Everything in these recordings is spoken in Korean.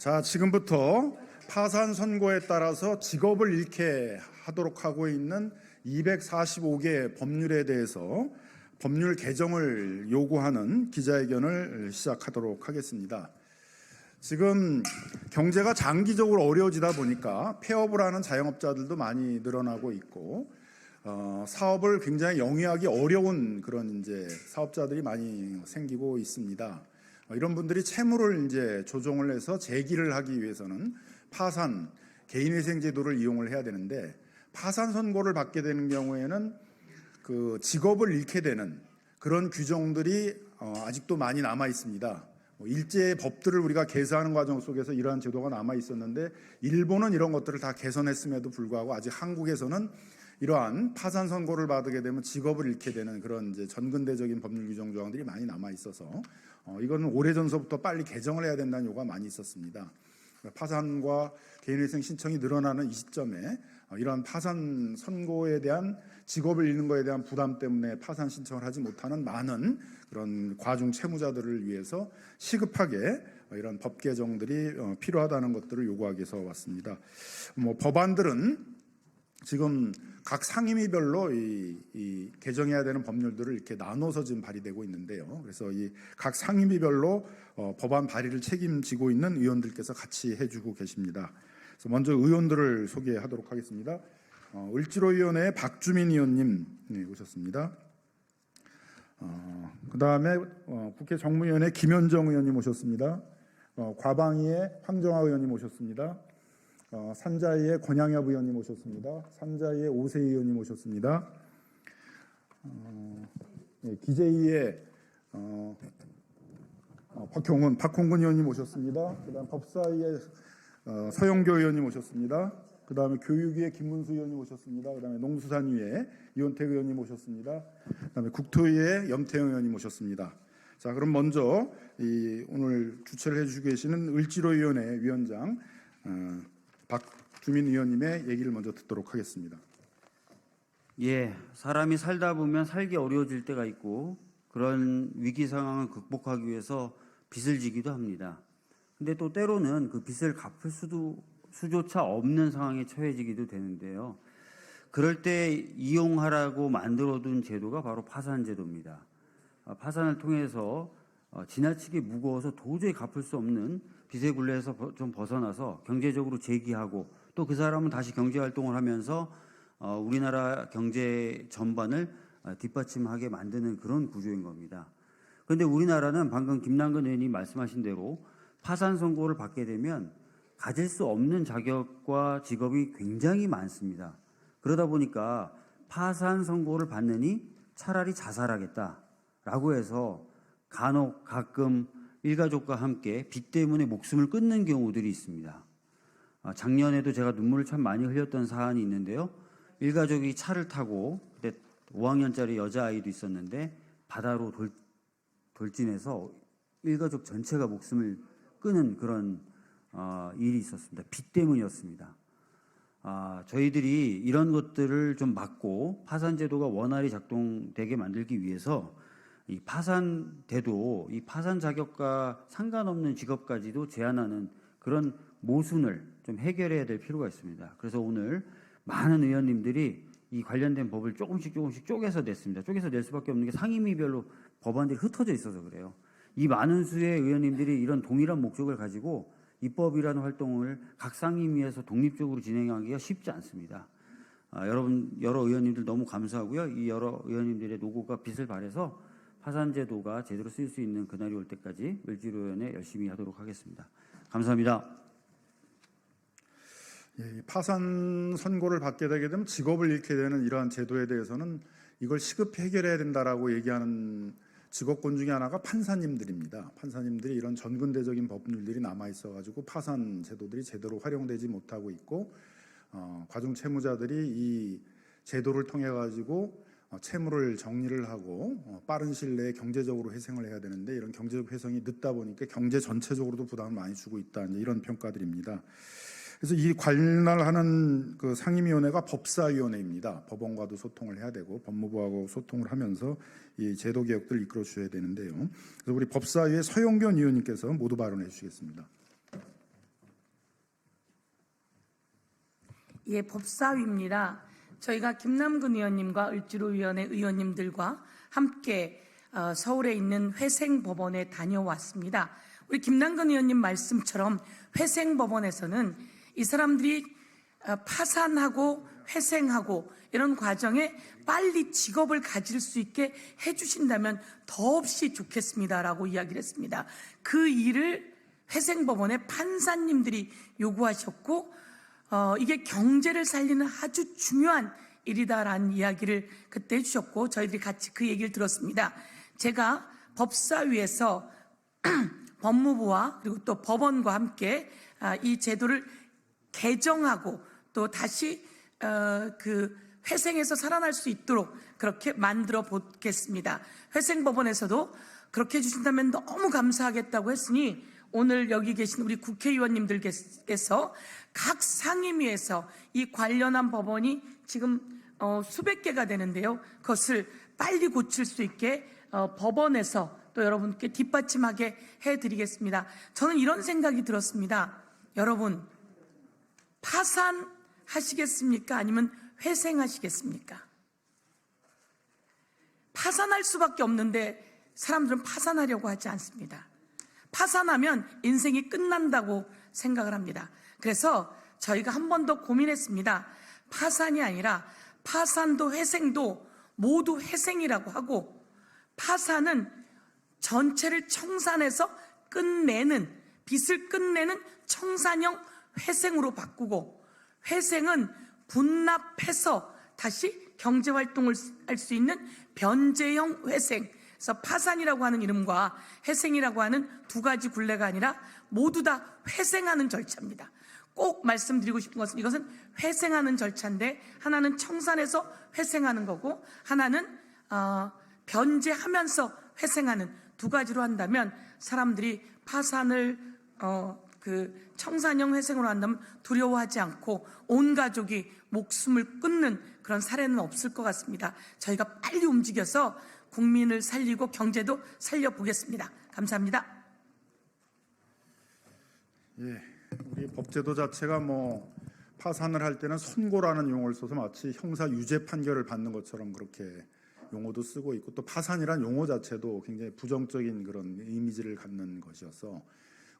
자, 지금부터 파산 선고에 따라서 직업을 잃게 하도록 하고 있는 245개 법률에 대해서 법률 개정을 요구하는 기자회견을 시작하도록 하겠습니다. 지금 경제가 장기적으로 어려워지다 보니까 폐업을 하는 자영업자들도 많이 늘어나고 있고 어, 사업을 굉장히 영위하기 어려운 그런 이제 사업자들이 많이 생기고 있습니다. 어, 이런 분들이 채무를 이제 조정을 해서 재기를 하기 위해서는 파산 개인회생 제도를 이용을 해야 되는데 파산 선고를 받게 되는 경우에는 그 직업을 잃게 되는 그런 규정들이 어, 아직도 많이 남아 있습니다. 뭐 일제의 법들을 우리가 개선하는 과정 속에서 이러한 제도가 남아 있었는데 일본은 이런 것들을 다 개선했음에도 불구하고 아직 한국에서는 이러한 파산 선고를 받게 되면 직업을 잃게 되는 그런 이제 전근대적인 법률 규정 조항들이 많이 남아 있어서 어, 이거는 오래 전서부터 빨리 개정을 해야 된다는 요구가 많이 있었습니다. 파산과 개인회생 신청이 늘어나는 이 시점에 어, 이러한 파산 선고에 대한 직업을 잃는 것에 대한 부담 때문에 파산 신청을 하지 못하는 많은 그런 과중 채무자들을 위해서 시급하게 어, 이런 법 개정들이 어, 필요하다는 것들을 요구하기 위해서 왔습니다. 뭐 법안들은 지금 각 상임위별로 이, 이 개정해야 되는 법률들을 이렇게 나눠서 지금 발의되고 있는데요. 그래서 이 각 상임위별로 어, 법안 발의를 책임지고 있는 의원들께서 같이 해주고 계십니다. 그래서 먼저 의원들을 소개하도록 하겠습니다. 어, 을지로위원회 박주민 의원님 네, 오셨습니다. 어, 그 다음에 어, 국회 정무위원회 김현정 의원님 오셨습니다. 어, 과방위의 황정화 의원님 오셨습니다. 어, 산자위의 권양엽 의원님 오셨습니다. 산자위의 오세희 의원님 오셨습니다. 어, 예, 기재위의 어, 어, 박형훈, 박홍근 의원님 오셨습니다. 그다음 법사위의 어, 서영교 의원님 오셨습니다. 그 다음에 교육위의 김문수 의원님 오셨습니다. 그 다음에 농수산위의 이원택 의원님 오셨습니다. 그 다음에 국토위의 염태영 의원님 오셨습니다. 자, 그럼 먼저 이 오늘 주최를 해주시고 계시는 을지로위원회 위원장 어, 박주민 의원님의 얘기를 먼저 듣도록 하겠습니다. 예, 사람이 살다 보면 살기 어려워질 때가 있고 그런 위기 상황을 극복하기 위해서 빚을 지기도 합니다. 근데 또 때로는 그 빚을 갚을 수도 수조차 없는 상황에 처해지기도 되는데요. 그럴 때 이용하라고 만들어둔 제도가 바로 파산 제도입니다. 아, 파산을 통해서 어, 지나치게 무거워서 도저히 갚을 수 없는 빚의 굴레에서 버- 좀 벗어나서 경제적으로 재기하고 또 그 사람은 다시 경제 활동을 하면서 어, 우리나라 경제 전반을 어, 뒷받침하게 만드는 그런 구조인 겁니다. 그런데 우리나라는 방금 김남근 의원이 말씀하신 대로 파산 선고를 받게 되면 가질 수 없는 자격과 직업이 굉장히 많습니다. 그러다 보니까 파산 선고를 받느니 차라리 자살하겠다라고 해서 간혹 가끔 일가족과 함께 빚 때문에 목숨을 끊는 경우들이 있습니다. 아, 작년에도 제가 눈물을 참 많이 흘렸던 사안이 있는데요. 일가족이 차를 타고 그때 5학년짜리 여자아이도 있었는데 바다로 돌, 돌진해서 일가족 전체가 목숨을 끊은 그런 어, 일이 있었습니다. 빚 때문이었습니다. 아, 저희들이 이런 것들을 좀 막고 파산 제도가 원활히 작동되게 만들기 위해서 이 파산돼도 이 파산 자격과 상관없는 직업까지도 제한하는 그런 모순을 좀 해결해야 될 필요가 있습니다. 그래서 오늘 많은 의원님들이 이 관련된 법을 조금씩 조금씩 쪼개서 냈습니다. 쪼개서 낼 수밖에 없는 게 상임위별로 법안들이 흩어져 있어서 그래요. 이 많은 수의 의원님들이 이런 동일한 목적을 가지고 입법이라는 활동을 각 상임위에서 독립적으로 진행하기가 쉽지 않습니다. 아, 여러분 여러 의원님들 너무 감사하고요. 이 여러 의원님들의 노고가 빛을 발해서 파산 제도가 제대로 쓰일 수 있는 그날이 올 때까지 을지로위원회 열심히 하도록 하겠습니다. 감사합니다. 예, 이 파산 선고를 받게 되게 되면 직업을 잃게 되는 이러한 제도에 대해서는 이걸 시급히 해결해야 된다라고 얘기하는 직업군 중에 하나가 판사님들입니다. 판사님들이 이런 전근대적인 법률들이 남아 있어가지고 파산 제도들이 제대로 활용되지 못하고 있고 어, 과중 채무자들이 이 제도를 통해 가지고 어, 어, 채무를 정리를 하고 어, 빠른 시일 내에 경제적으로 회생을 해야 되는데 이런 경제적 회생이 늦다 보니까 경제 전체적으로도 부담을 많이 주고 있다 이런 평가들입니다. 그래서 이 관할하는 그 상임위원회가 법사위원회입니다. 법원과도 소통을 해야 되고 법무부하고 소통을 하면서 이 제도 개혁들을 이끌어 주셔야 되는데요. 그래서 우리 법사위의 서영견 위원님께서 모두 발언해 주시겠습니다. 예, 법사위입니다. 저희가 김남근 의원님과 을지로위원회 의원님들과 함께 어, 서울에 있는 회생법원에 다녀왔습니다. 우리 김남근 의원님 말씀처럼 회생법원에서는 이 사람들이 어, 파산하고 회생하고 이런 과정에 빨리 직업을 가질 수 있게 해주신다면 더없이 좋겠습니다라고 이야기를 했습니다. 그 일을 회생법원의 판사님들이 요구하셨고 어, 이게 경제를 살리는 아주 중요한 일이다라는 이야기를 그때 해주셨고 저희들이 같이 그 얘기를 들었습니다. 제가 법사위에서 법무부와 그리고 또 법원과 함께 아, 이 제도를 개정하고 또 다시 어, 그 회생에서 살아날 수 있도록 그렇게 만들어 보겠습니다. 회생법원에서도 그렇게 해주신다면 너무 감사하겠다고 했으니 오늘 여기 계신 우리 국회의원님들께서 각 상임위에서 이 관련한 법원이 지금 어, 수백 개가 되는데요. 그것을 빨리 고칠 수 있게 어, 법원에서 또 여러분께 뒷받침하게 해드리겠습니다. 저는 이런 생각이 들었습니다. 여러분 파산하시겠습니까? 아니면 회생하시겠습니까? 파산할 수밖에 없는데 사람들은 파산하려고 하지 않습니다. 파산하면 인생이 끝난다고 생각을 합니다. 그래서 저희가 한 번 더 고민했습니다. 파산이 아니라 파산도 회생도 모두 회생이라고 하고 파산은 전체를 청산해서 끝내는 빚을 끝내는 청산형 회생으로 바꾸고 회생은 분납해서 다시 경제 활동을 할 수 있는 변제형 회생. 그래서 파산이라고 하는 이름과 회생이라고 하는 두 가지 굴레가 아니라 모두 다 회생하는 절차입니다. 꼭 말씀드리고 싶은 것은 이것은 회생하는 절차인데 하나는 청산해서 회생하는 거고 하나는 어, 변제하면서 회생하는 두 가지로 한다면 사람들이 파산을 어, 그 청산형 회생으로 한다면 두려워하지 않고 온 가족이 목숨을 끊는 그런 사례는 없을 것 같습니다. 저희가 빨리 움직여서 국민을 살리고 경제도 살려보겠습니다. 감사합니다. 예, 우리 법제도 자체가 뭐 파산을 할 때는 선고라는 용어를 써서 마치 형사 유죄 판결을 받는 것처럼 그렇게 용어도 쓰고 있고 또 파산이란 용어 자체도 굉장히 부정적인 그런 이미지를 갖는 것이어서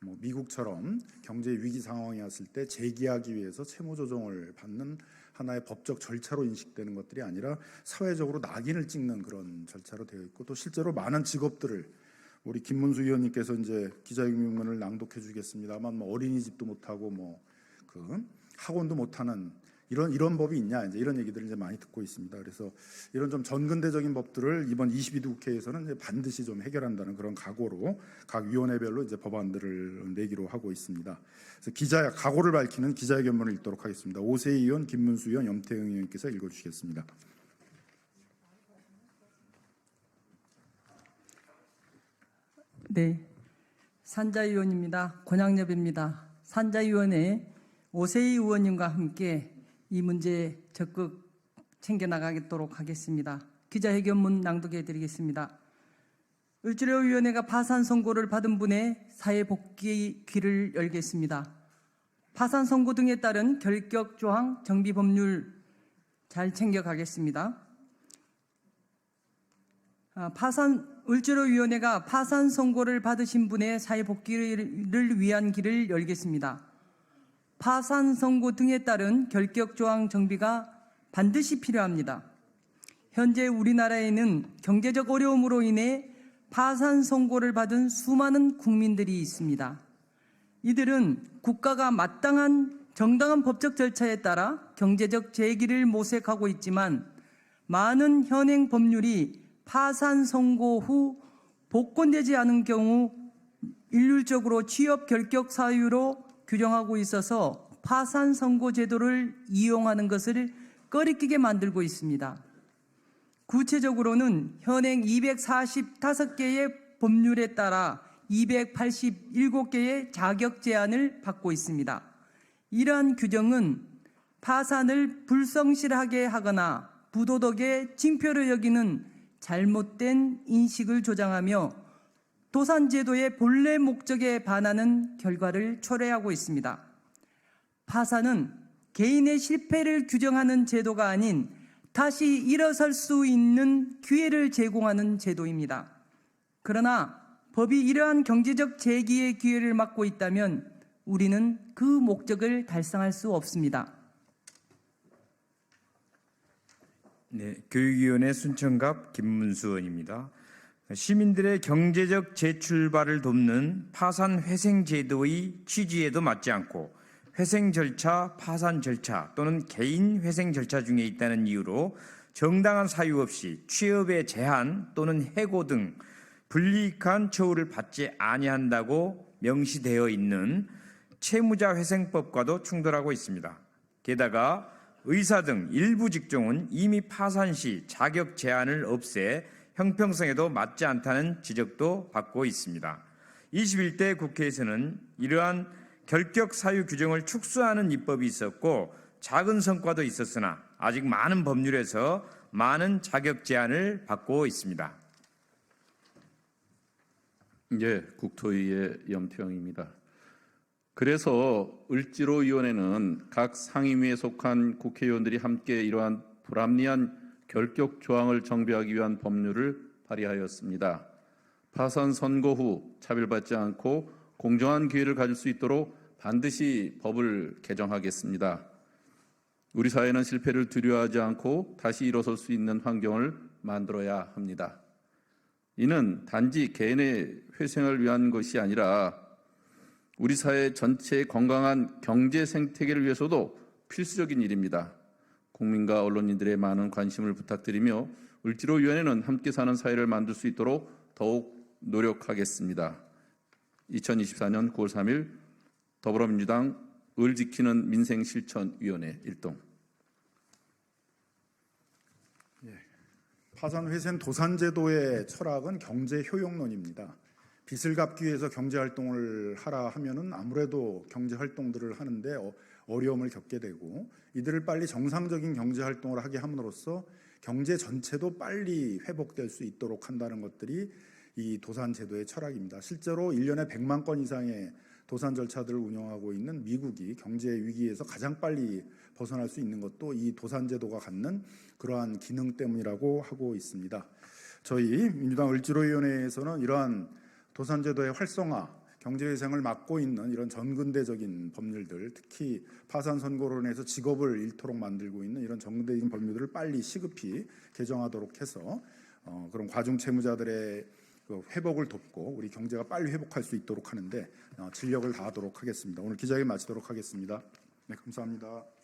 뭐 미국처럼 경제 위기 상황이 왔을 때 재기하기 위해서 채무 조정을 받는 하나의 법적 절차로 인식되는 것들이 아니라 사회적으로 낙인을 찍는 그런 절차로 되어 있고 또 실제로 많은 직업들을 우리 김문수 의원님께서 이제 기자회견문을 낭독해 주겠습니다만 뭐 어린이집도 못하고 뭐 그 학원도 못하는 이런 이런 법이 있냐 이제 이런 얘기들을 이제 많이 듣고 있습니다. 그래서 이런 좀 전근대적인 법들을 이번 22대 국회에서는 이제 반드시 좀 해결한다는 그런 각오로 각 위원회별로 이제 법안들을 내기로 하고 있습니다. 그래서 기자 각오를 밝히는 기자회견문을 읽도록 하겠습니다. 오세희 의원, 김문수 의원, 염태영 의원께서 읽어주시겠습니다. 네, 산자위원입니다. 권양엽입니다. 산자위원회 오세희 의원님과 함께 이 문제 적극 챙겨나가도록 하겠습니다. 기자회견문 낭독해 드리겠습니다. 을지로위원회가 파산 선고를 받은 분의 사회복귀 귀를 열겠습니다. 파산 선고 등에 따른 결격 조항 정비 법률 잘 챙겨가겠습니다. 아, 파산 을지로위원회가 파산 선고를 받으신 분의 사회복귀를 위한 길을 열겠습니다. 파산 선고 등에 따른 결격 조항 정비가 반드시 필요합니다. 현재 우리나라에는 경제적 어려움으로 인해 파산 선고를 받은 수많은 국민들이 있습니다. 이들은 국가가 마땅한 정당한 법적 절차에 따라 경제적 재기를 모색하고 있지만 많은 현행 법률이 파산 선고 후 복권되지 않은 경우 일률적으로 취업 결격 사유로 규정하고 있어서 파산 선고 제도를 이용하는 것을 꺼리끼게 만들고 있습니다. 구체적으로는 현행 245개의 법률에 따라 287개의 자격 제한을 받고 있습니다. 이러한 규정은 파산을 불성실하게 하거나 부도덕의 징표로 여기는 잘못된 인식을 조장하며 도산제도의 본래 목적에 반하는 결과를 초래하고 있습니다. 파산은 개인의 실패를 규정하는 제도가 아닌 다시 일어설 수 있는 기회를 제공하는 제도입니다. 그러나 법이 이러한 경제적 재기의 기회를 막고 있다면 우리는 그 목적을 달성할 수 없습니다. 네, 교육위원회 순천갑 김문수 의원입니다. 시민들의 경제적 재출발을 돕는 파산 회생 제도의 취지에도 맞지 않고 회생 절차, 파산 절차 또는 개인 회생 절차 중에 있다는 이유로 정당한 사유 없이 취업의 제한 또는 해고 등 불이익한 처우를 받지 아니한다고 명시되어 있는 채무자 회생법과도 충돌하고 있습니다. 게다가 의사 등 일부 직종은 이미 파산 시 자격 제한을 없애 형평성에도 맞지 않다는 지적도 받고 있습니다. 21대 국회에서는 이러한 결격 사유 규정을 축소하는 입법이 있었고 작은 성과도 있었으나 아직 많은 법률에서 많은 자격 제한을 받고 있습니다. 예, 국토위의 염태영입니다. 그래서 을지로위원회는 각 상임위에 속한 국회의원들이 함께 이러한 불합리한 결격 조항을 정비하기 위한 법률을 발의하였습니다. 파산 선고 후 차별받지 않고 공정한 기회를 가질 수 있도록 반드시 법을 개정하겠습니다. 우리 사회는 실패를 두려워하지 않고 다시 일어설 수 있는 환경을 만들어야 합니다. 이는 단지 개인의 회생을 위한 것이 아니라 우리 사회 전체의 건강한 경제 생태계를 위해서도 필수적인 일입니다. 국민과 언론인들의 많은 관심을 부탁드리며 을지로 위원회는 함께 사는 사회를 만들 수 있도록 더욱 노력하겠습니다. 2024년 9월 3일 더불어민주당 을 지키는 민생 실천 위원회 일동 파산 회생 도산 제도의 철학은 경제 효용론입니다. 빚을 갚기 위해서 경제 활동을 하라 하면은 아무래도 경제 활동들을 하는데 어- 어려움을 겪게 되고 이들을 빨리 정상적인 경제 활동을 하게 함으로써 경제 전체도 빨리 회복될 수 있도록 한다는 것들이 이 도산 제도의 철학입니다. 실제로 1년에 100만 건 이상의 도산 절차들을 운영하고 있는 미국이 경제 위기에서 가장 빨리 벗어날 수 있는 것도 이 도산 제도가 갖는 그러한 기능 때문이라고 하고 있습니다. 저희 민주당 을지로위원회에서는 이러한 도산 제도의 활성화, 경제회생을 막고 있는 이런 전근대적인 법률들, 특히 파산 선고론에서 직업을 잃도록 만들고 있는 이런 전근대적인 법률들을 빨리 시급히 개정하도록 해서 어, 그런 과중 채무자들의 그 회복을 돕고 우리 경제가 빨리 회복할 수 있도록 하는데 어, 진력을 다하도록 하겠습니다. 오늘 기자회견 마치도록 하겠습니다. 네, 감사합니다.